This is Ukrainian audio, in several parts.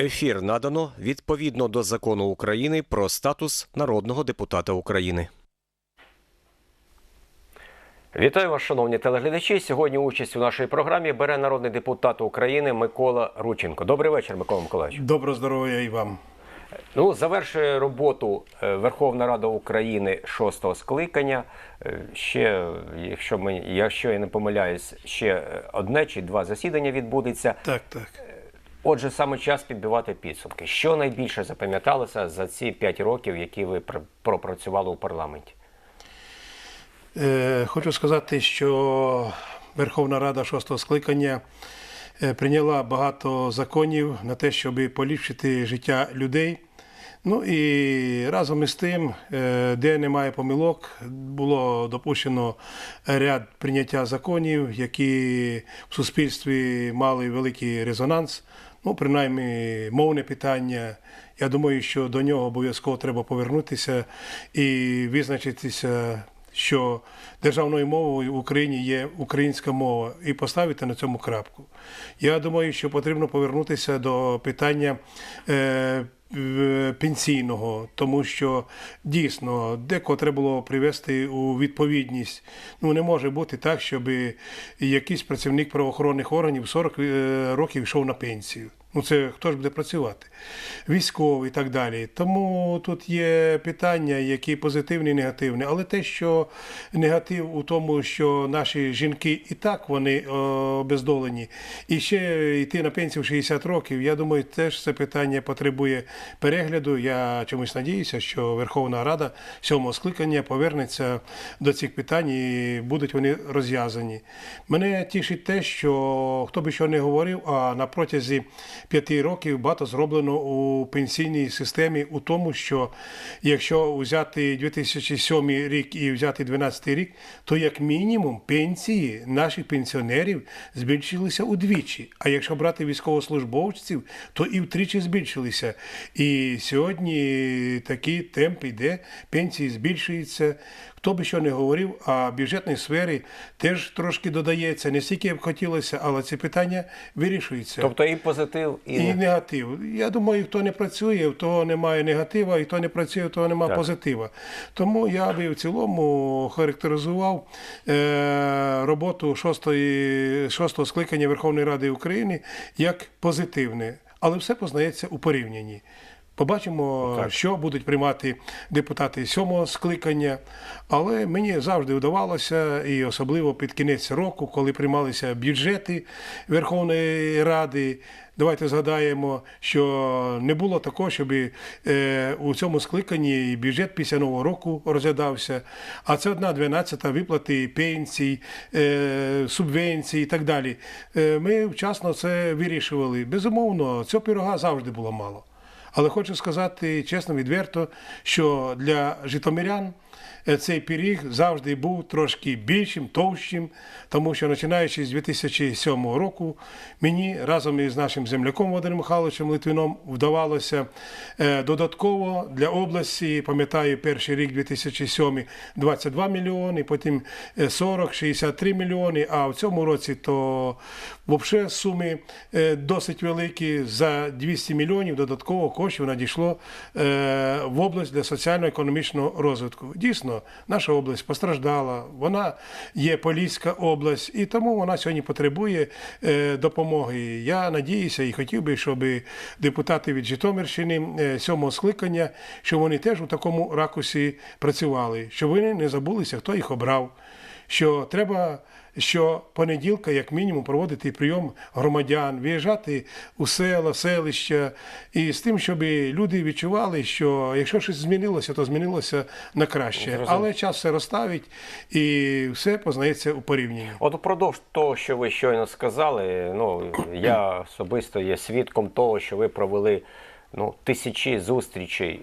Ефір надано відповідно до закону України про статус народного депутата України. Вітаю вас, шановні телеглядачі. Сьогодні участь у нашій програмі бере народний депутат України Микола Рученко. Добрий вечір, Микола Миколаївич. Доброго здоров'я і вам. Ну, завершує роботу е, Верховна Рада України шостого скликання. Е, Ще, якщо ми, якщо я не помиляюсь, ще одне чи два засідання відбудеться. Так, так. Отже, саме час підбивати підсумки. Що найбільше запам'яталося за ці п'ять років, які ви пропрацювали у парламенті? Е, хочу сказати, що Верховна Рада шостого скликання е, прийняла багато законів на те, щоб поліпшити життя людей. Ну і разом із тим, е, де немає помилок, було допущено ряд прийняття законів, які в суспільстві мали великий резонанс. Ну, принаймні, мовне питання. Я думаю, що до нього обов'язково треба повернутися і визначитися, що державною мовою в Україні є українська мова, і поставити на цьому крапку. Я думаю, що потрібно повернутися до питання. Е, пенсійного, тому що дійсно декого треба було привести у відповідність. Ну не може бути так, щоб якийсь працівник правоохоронних органів 40 е, років йшов на пенсію. Ну це хто ж буде працювати? Військовий і так далі. Тому тут є питання, які позитивні і негативні. Але те, що негатив у тому, що наші жінки і так вони е, обездолені, і ще йти на пенсію в 60 років, я думаю, теж це питання потребує перегляду. Я чомусь надіюся, що Верховна Рада сьомого скликання повернеться до цих питань і будуть вони розв'язані. Мене тішить те, що хто би що не говорив, а на протязі п'яти років багато зроблено у пенсійній системі у тому, що якщо взяти 2007 рік і взяти 2012 рік, то як мінімум пенсії наших пенсіонерів збільшилися удвічі. А якщо брати військовослужбовців, то і втричі збільшилися. І сьогодні такий темп йде, пенсії збільшуються. Хто би що не говорив, а бюджетній сфері теж трошки додається, не стільки б хотілося, але ці питання вирішуються. Тобто і позитив, і, І негатив. Я думаю, хто не працює, в того немає негатива, і хто не працює, в того немає Так. позитива. Тому я би в цілому характеризував е, роботу шостої, шостого скликання Верховної Ради України як позитивне, але все познається у порівнянні. Побачимо, Так. що будуть приймати депутати сьомого скликання. Але мені завжди вдавалося, і особливо під кінець року, коли приймалися бюджети Верховної Ради. Давайте згадаємо, що не було такого, щоб е, у цьому скликанні і бюджет після нового року розглядався. А це одна дванадцята виплати пенсій, е, субвенцій і так далі. Е, ми вчасно це вирішували. Безумовно, цього пирога завжди було мало. Але хочу сказати чесно, відверто, що для житомирян цей пиріг завжди був трошки більшим, товщим, тому що починаючи з 2007 року, мені разом із нашим земляком Володимиром Михайловичем Литвином вдавалося е, додатково для області, пам'ятаю, перший рік 2007 22 мільйони, потім е, 40, 63 мільйони, а в цьому році то взагалі суми е, досить великі. За 200 мільйонів додатково коштів надійшло е, в область для соціально-економічного розвитку. Дійсно, наша область постраждала, вона є Поліська область, і тому вона сьогодні потребує е, допомоги. Я надіюся і хотів би, щоб депутати від Житомирщини е, сьомого скликання, щоб вони теж у такому ракурсі працювали, щоб вони не забулися, хто їх обрав. Що треба що понеділка, як мінімум, проводити прийом громадян, виїжджати у села, селища, і з тим, щоб люди відчували, що якщо щось змінилося, то змінилося на краще. Але час все розставить і все познається у порівнянні. От упродовж того, що ви щойно сказали, ну я особисто є свідком того, що ви провели ну, тисячі зустрічей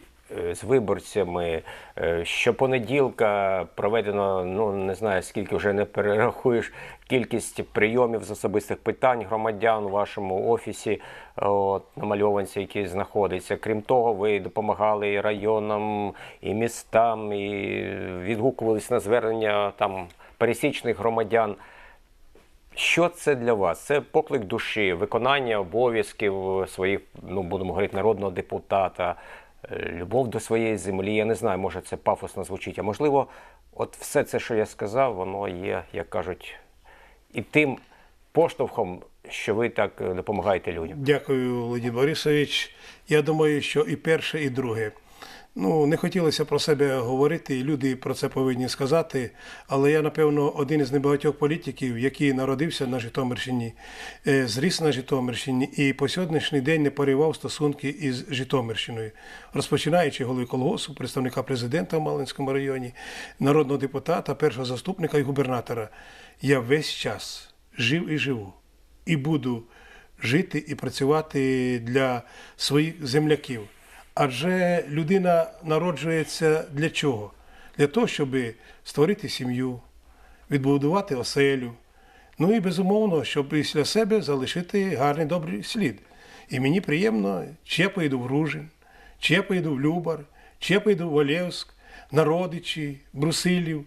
з виборцями. Е, Щопонеділка проведено, ну не знаю скільки вже не перерахуєш кількість прийомів з особистих питань громадян у вашому офісі, от, намальованці, який знаходиться. Крім того, ви допомагали і районам, і містам, і відгукувались на звернення там пересічних громадян. Що це для вас? Це поклик душі, виконання обов'язків своїх, ну будемо говорити, народного депутата, любов до своєї землі. Я не знаю, може це пафосно звучить, а можливо, от все це, що я сказав, воно є, як кажуть, і тим поштовхом, що ви так е, допомагаєте людям. Дякую, Володимир Борисович. Я думаю, що і перше, і друге. Ну, не хотілося про себе говорити, і люди про це повинні сказати. Але я, напевно, один із небагатьох політиків, який народився на Житомирщині, е, зріс на Житомирщині і по сьогоднішній день не поривав стосунки із Житомирщиною, розпочинаючи голови колгосу, представника президента в Малинському районі, народного депутата, першого заступника і губернатора. Я весь час жив і живу, і буду жити і працювати для своїх земляків. Адже людина народжується для чого? Для того, щоб створити сім'ю, відбудувати оселю. Ну і безумовно, щоб після себе залишити гарний добрий слід. І мені приємно, чи я поїду в Ружин, чи я поїду в Любар, чи я поїду в Олєвськ, на Родичі, Брусилів,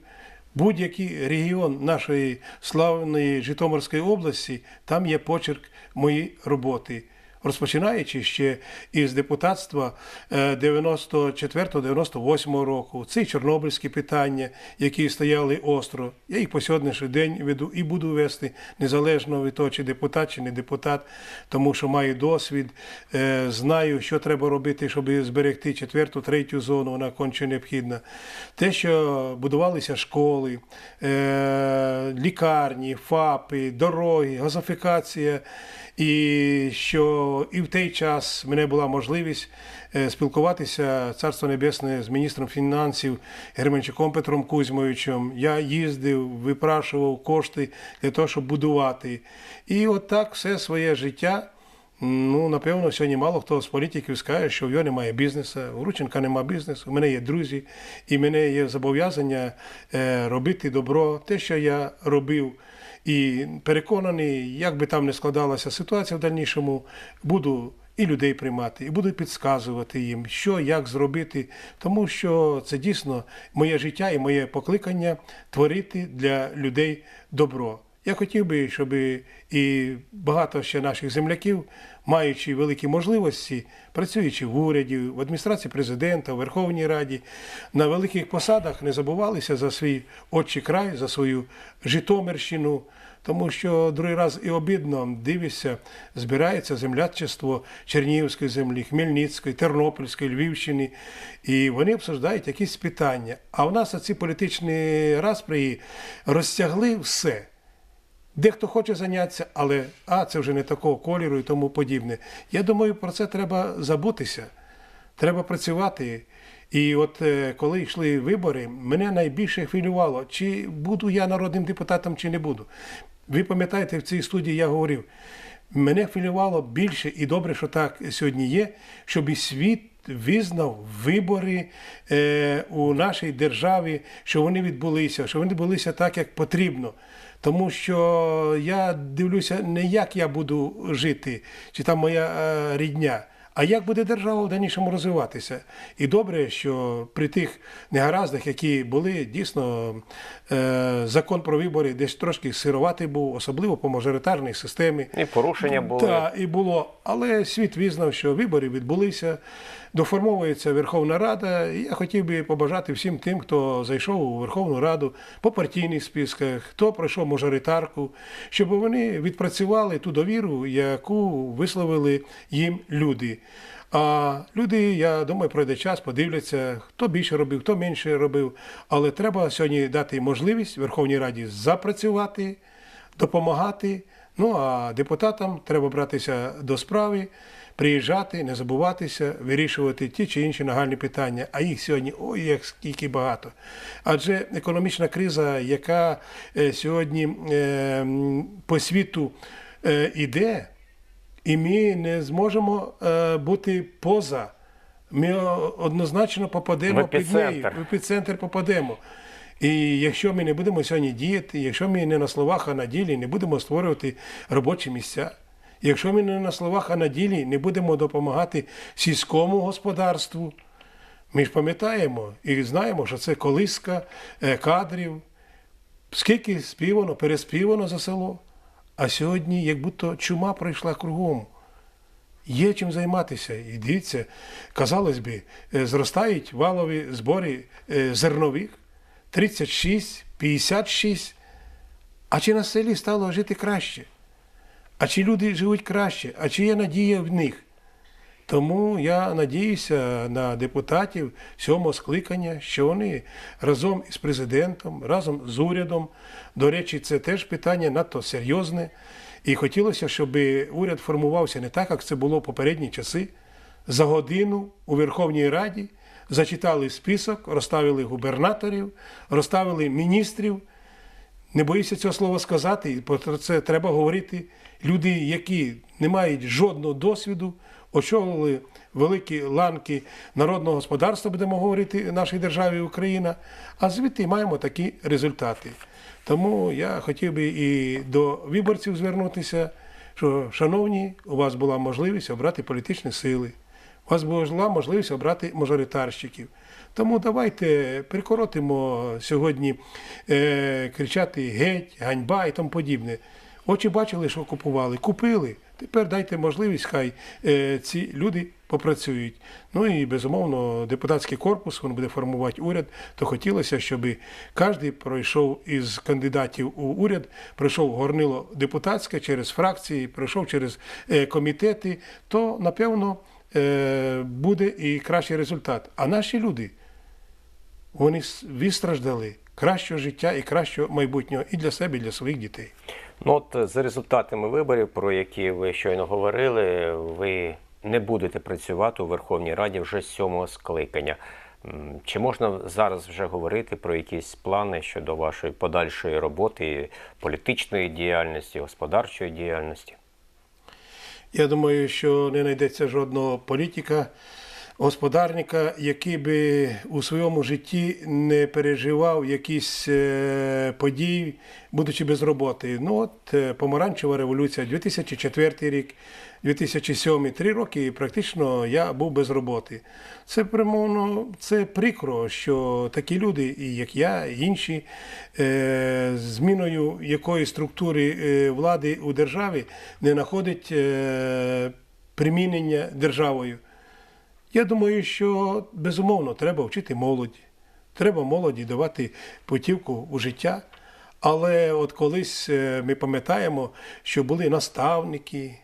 будь-який регіон нашої славної Житомирської області, там є почерк моєї роботи. Розпочинаючи ще із депутатства е, 94-98 року, це і чорнобильські питання, які стояли остро. Я їх по сьогоднішній день веду і буду вести незалежно від того, чи депутат, чи не депутат, тому що маю досвід, е, знаю, що треба робити, щоб зберегти четверту, третю зону, вона конче необхідна. Те, що будувалися школи, е, лікарні, ФАПи, дороги, газифікація. І що і в той час мене була можливість е, спілкуватися царство небесне з міністром фінансів Герменчуком Петром Кузьмовичем. Я їздив, випрашував кошти для того, щоб будувати. І от так все своє життя. Ну, напевно, сьогодні мало хто з політиків скаже, що в його немає бізнесу, у Рученка немає бізнесу, у мене є друзі, і в мене є зобов'язання е, робити добро, те, що я робив. І переконаний, як би там не складалася ситуація в дальнішому, буду і людей приймати, і буду підказувати їм, що, як зробити, тому що це дійсно моє життя і моє покликання творити для людей добро. Я хотів би, щоб і багато ще наших земляків, маючи великі можливості, працюючи в уряді, в адміністрації президента, в Верховній Раді, на великих посадах не забувалися за свій отчий край, за свою Житомирщину. Тому що другий раз і обідно дивишся, збирається землячество Чернігівської землі, Хмельницької, Тернопільської, Львівщини, і вони обсуждають якісь питання. А в нас оці політичні розпрії розтягли все. Дехто хоче зайнятися, але а це вже не такого кольору і тому подібне. Я думаю, про це треба забутися. Треба працювати. І от е, коли йшли вибори, мене найбільше хвилювало, чи буду я народним депутатом, чи не буду. Ви пам'ятаєте, в цій студії я говорив, мене хвилювало більше і добре, що так сьогодні є, щоб і світ визнав вибори е, у нашій державі, що вони відбулися, що вони відбулися так, як потрібно. Тому що я дивлюся не як я буду жити, чи там моя е, рідня, а як буде держава в дальнішому розвиватися. І добре, що при тих негараздах, які були, дійсно е, закон про вибори десь трошки сируватий був, особливо по мажоритарній системі. І порушення були. Так, і було. Але світ визнав, що вибори відбулися, доформовується Верховна Рада. І я хотів би побажати всім тим, хто зайшов у Верховну Раду по партійних списках, хто пройшов мажоритарку, щоб вони відпрацювали ту довіру, яку висловили їм люди. А люди, я думаю, пройде час, подивляться, хто більше робив, хто менше робив. Але треба сьогодні дати можливість Верховній Раді запрацювати, допомагати. Ну а депутатам треба братися до справи, приїжджати, не забуватися, вирішувати ті чи інші нагальні питання. А їх сьогодні ой, як скільки багато. Адже економічна криза, яка е, сьогодні е, по світу е, іде, і ми не зможемо бути поза. Ми однозначно попадемо В під неї, в епіцентр попадемо. І якщо ми не будемо сьогодні діяти, якщо ми не на словах, а на ділі не будемо створювати робочі місця, якщо ми не на словах, а на ділі не будемо допомагати сільському господарству, ми ж пам'ятаємо і знаємо, що це колиска е, кадрів, скільки співано, переспівано за село. А сьогодні, як будто чума пройшла кругом. Є чим займатися. І дивіться, казалось би, е, зростають валові збори е, зернових 36, 56. А чи на селі стало жити краще? А чи люди живуть краще? А чи є надія в них? Тому я надіюся на депутатів сьомого скликання, що вони разом із президентом, разом з урядом. До речі, це теж питання надто серйозне. І хотілося, щоб уряд формувався не так, як це було в попередні часи. За годину у Верховній Раді зачитали список, розставили губернаторів, розставили міністрів. Не боюся цього слова сказати, про це треба говорити. Люди, які не мають жодного досвіду, очолили великі ланки народного господарства, будемо говорити, в нашій державі Україна, а звідти маємо такі результати. Тому я хотів би і до виборців звернутися, що, шановні, у вас була можливість обрати політичні сили, у вас була можливість обрати мажоритарщиків. Тому давайте прикоротимо сьогодні е, кричати геть, ганьба і тому подібне. Очі бачили, що купували, купили. Тепер дайте можливість, хай е, ці люди попрацюють. Ну і безумовно, депутатський корпус він буде формувати уряд. То хотілося, щоб кожен пройшов із кандидатів у уряд, пройшов горнило депутатське через фракції, пройшов через е, комітети. То напевно е, буде і кращий результат. А наші люди вони вистраждали кращого життя і кращого майбутнього і для себе, і для своїх дітей. Ну от е, за результатами виборів, про які ви щойно говорили, ви не будете працювати у Верховній Раді вже з сьомого скликання. Чи можна зараз вже говорити про якісь плани щодо вашої подальшої роботи, політичної діяльності, господарчої діяльності? Я думаю, що не знайдеться жодного політика, господарника, який би у своєму житті не переживав якісь е, події, будучи без роботи. Ну от е, помаранчева революція, 2004 рік, 2007, три роки практично я був без роботи. Це примовно, це прикро, що такі люди, як я, інші, е, зміною якої структури влади у державі не знаходять примінення державою. Я думаю, що безумовно треба вчити молодь. Треба молоді давати путівку у життя. Але от колись е, ми пам'ятаємо, що були наставники,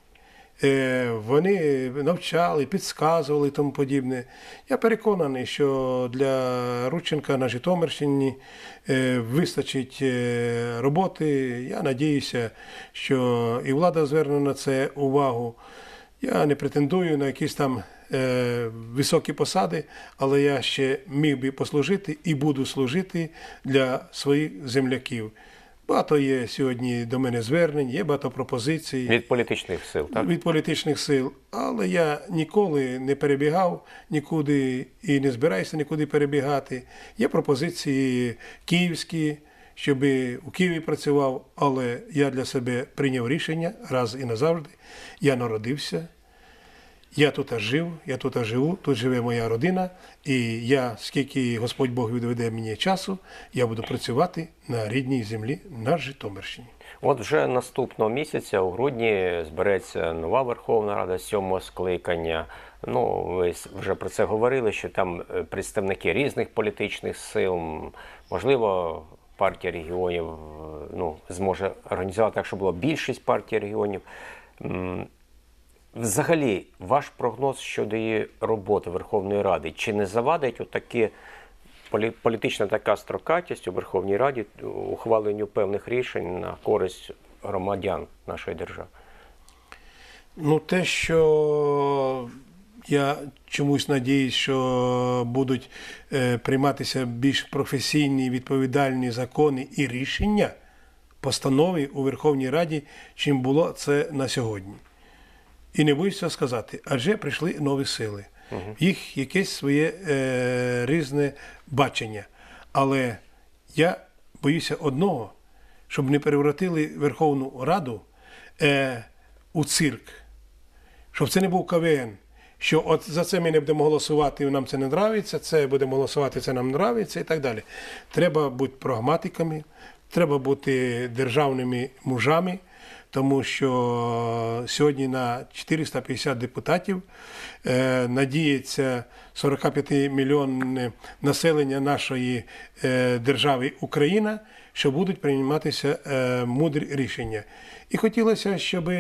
е, вони навчали, підказували і тому подібне. Я переконаний, що для Рудченка на Житомирщині е, вистачить роботи. Я надіюся, що і влада зверне на це увагу. Я не претендую на якісь там високі посади, але я ще міг би послужити і буду служити для своїх земляків. Багато є сьогодні до мене звернень, є багато пропозицій Від політичних сил, так? від політичних сил, але я ніколи не перебігав нікуди і не збираюся нікуди перебігати. Є пропозиції київські, щоб у Києві працював, але я для себе прийняв рішення раз і назавжди. Я народився. Я тут жив, я тут живу, тут живе моя родина, і я, скільки Господь Бог відведе мені часу, я буду працювати на рідній землі на Житомирщині. От вже наступного місяця, у грудні, збереться нова Верховна Рада сьомого скликання. Ну, ви вже про це говорили, що там е, представники різних політичних сил, можливо, партія регіонів е, ну, зможе організувати так, щоб було більшість партій регіонів. Взагалі, ваш прогноз щодо її роботи Верховної Ради, чи не завадить отакі полі- політична така строкатість у Верховній Раді ухваленню певних рішень на користь громадян нашої держави? Ну, те, що я чомусь надіюсь, що будуть е, прийматися більш професійні відповідальні закони і рішення, постанови у Верховній Раді, чим було це на сьогодні. І не боюся сказати, адже прийшли нові сили. В їх якесь своє е, різне бачення. Але я боюся одного, щоб не перевратили Верховну Раду е, у цирк щоб це не був КВН. Що от за це ми не будемо голосувати, нам це не нравиться, це будемо голосувати, це нам нравиться і так далі. Треба бути прагматиками, треба бути державними мужами, тому що сьогодні на 450 депутатів е, надіється 45 мільйонне населення нашої е, держави Україна, що будуть прийматися е, мудрі рішення. І хотілося, щоб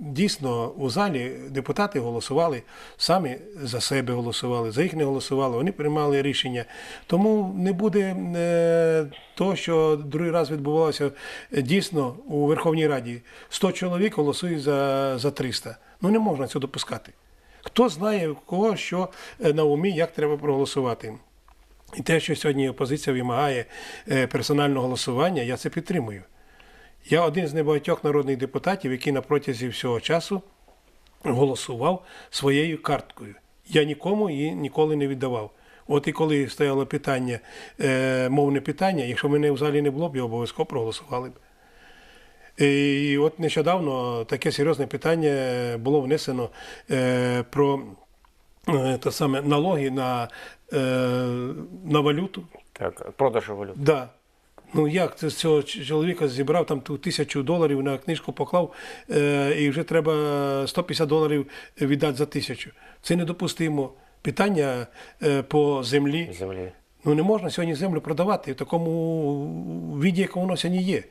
дійсно у залі депутати голосували самі за себе голосували, за їх не голосували, вони приймали рішення. Тому не буде е, того, що другий раз відбувалося дійсно у Верховній Раді. 100 чоловік голосують за, за 300. Ну не можна цього допускати. Хто знає, кого що е, на умі, як треба проголосувати. І те, що сьогодні опозиція вимагає е, персонального голосування, я це підтримую. Я один з небагатьох народних депутатів, який на протязі всього часу голосував своєю карткою. Я нікому її ніколи не віддавав. От і коли стояло питання, е, мовне питання, якщо мене в залі не було б, я обов'язково проголосували б. І от нещодавно таке серйозне питання було внесено е, про те саме налоги на, е, на валюту. Так, продажу валют. Да. Ну як це з цього чоловіка зібрав там ту тисячу доларів на книжку поклав, е, і вже треба 150 доларів віддати за тисячу. Це недопустимо. Питання е, по землі. землі. Ну не можна сьогодні землю продавати в такому віді, якому воно сьогодні є.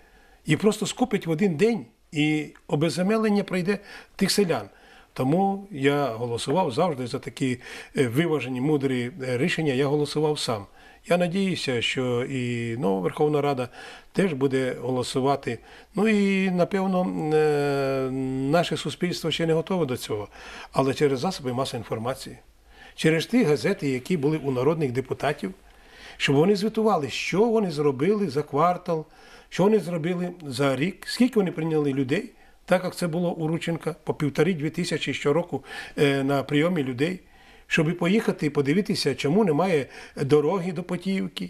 І просто скупить в один день, і обезземелення пройде тих селян. Тому я голосував завжди за такі е, виважені, мудрі е, рішення. Я голосував сам. Я надіюся, що і нова Верховна Рада теж буде голосувати. Ну і напевно е, наше суспільство ще не готове до цього, але через засоби масової інформації, через ті газети, які були у народних депутатів, щоб вони звітували, що вони зробили за квартал, що вони зробили за рік, скільки вони прийняли людей, так як це було у Рученка, по півтори-дві тисячі щороку е, на прийомі людей, щоб поїхати і подивитися, чому немає дороги до Потіївки,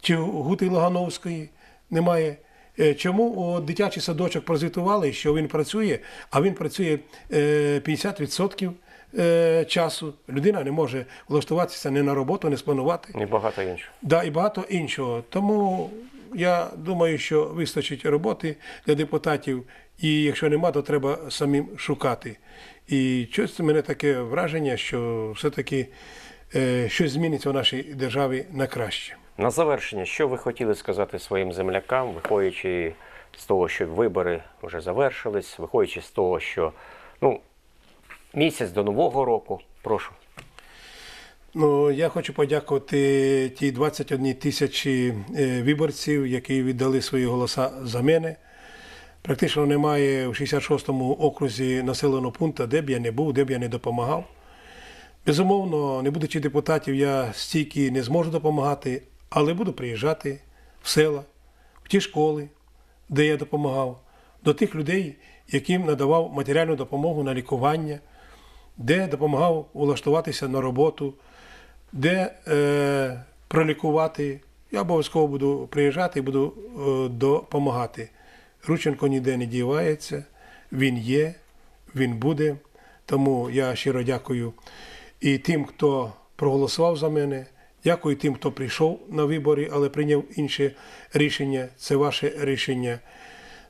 чи Гути Логановської немає. Е, Чому у дитячий садочок прозвітували, що він працює, а він працює е, 50% е, часу. Людина не може влаштуватися не на роботу, не спланувати. І багато іншого. Да, і багато іншого. Тому я думаю, що вистачить роботи для депутатів, і якщо нема, то треба самим шукати. І щось мене таке враження, що все-таки е, щось зміниться в нашій державі на краще. На завершення, що ви хотіли сказати своїм землякам, виходячи з того, що вибори вже завершились, виходячи з того, що ну, місяць до Нового року, прошу. Ну, я хочу подякувати ті 21 тисячі е, виборців, які віддали свої голоса за мене. Практично немає в 66-му окрузі населеного пункту, де б я не був, де б я не допомагав. Безумовно, не будучи депутатів, я стільки не зможу допомагати, але буду приїжджати в села, в ті школи, де я допомагав, до тих людей, яким надавав матеріальну допомогу на лікування, де допомагав улаштуватися на роботу, де е, пролікувати. Я обов'язково буду приїжджати і буду е, допомагати. Рученко ніде не дівається, він є, він буде. Тому я щиро дякую і тим, хто проголосував за мене. Дякую тим, хто прийшов на вибори, але прийняв інше рішення. Це ваше рішення.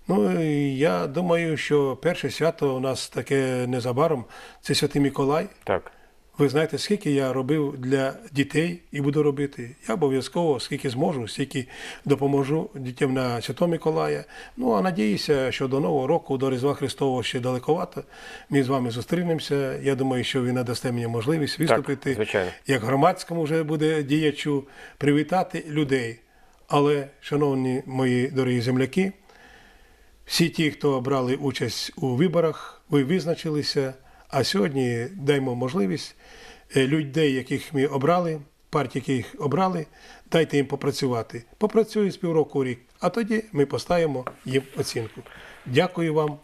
Ну, я думаю, що перше свято у нас таке незабаром це Святий Миколай. Так. Ви знаєте, скільки я робив для дітей і буду робити. Я обов'язково, скільки зможу, стільки допоможу дітям на Святого Миколая. Ну а надіюся, що до Нового року, до Різдва Христового ще далековато. Ми з вами зустрінемося. Я думаю, що ви надасте мені можливість виступити звичайно. як громадському вже буде діячу, привітати людей. Але, шановні мої дорогі земляки, всі ті, хто брали участь у виборах, ви визначилися. А сьогодні даємо можливість е, людей, яких ми обрали, партій, яких обрали, дайте їм попрацювати. Попрацюють з півроку рік, а тоді ми поставимо їм оцінку. Дякую вам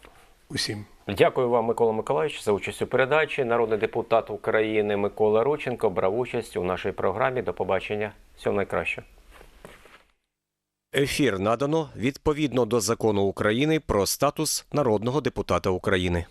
усім. Дякую вам, Микола Миколаївич, за участь у передачі. Народний депутат України Микола Рученко брав участь у нашій програмі. До побачення. Всього найкраще. Ефір надано відповідно до закону України про статус народного депутата України.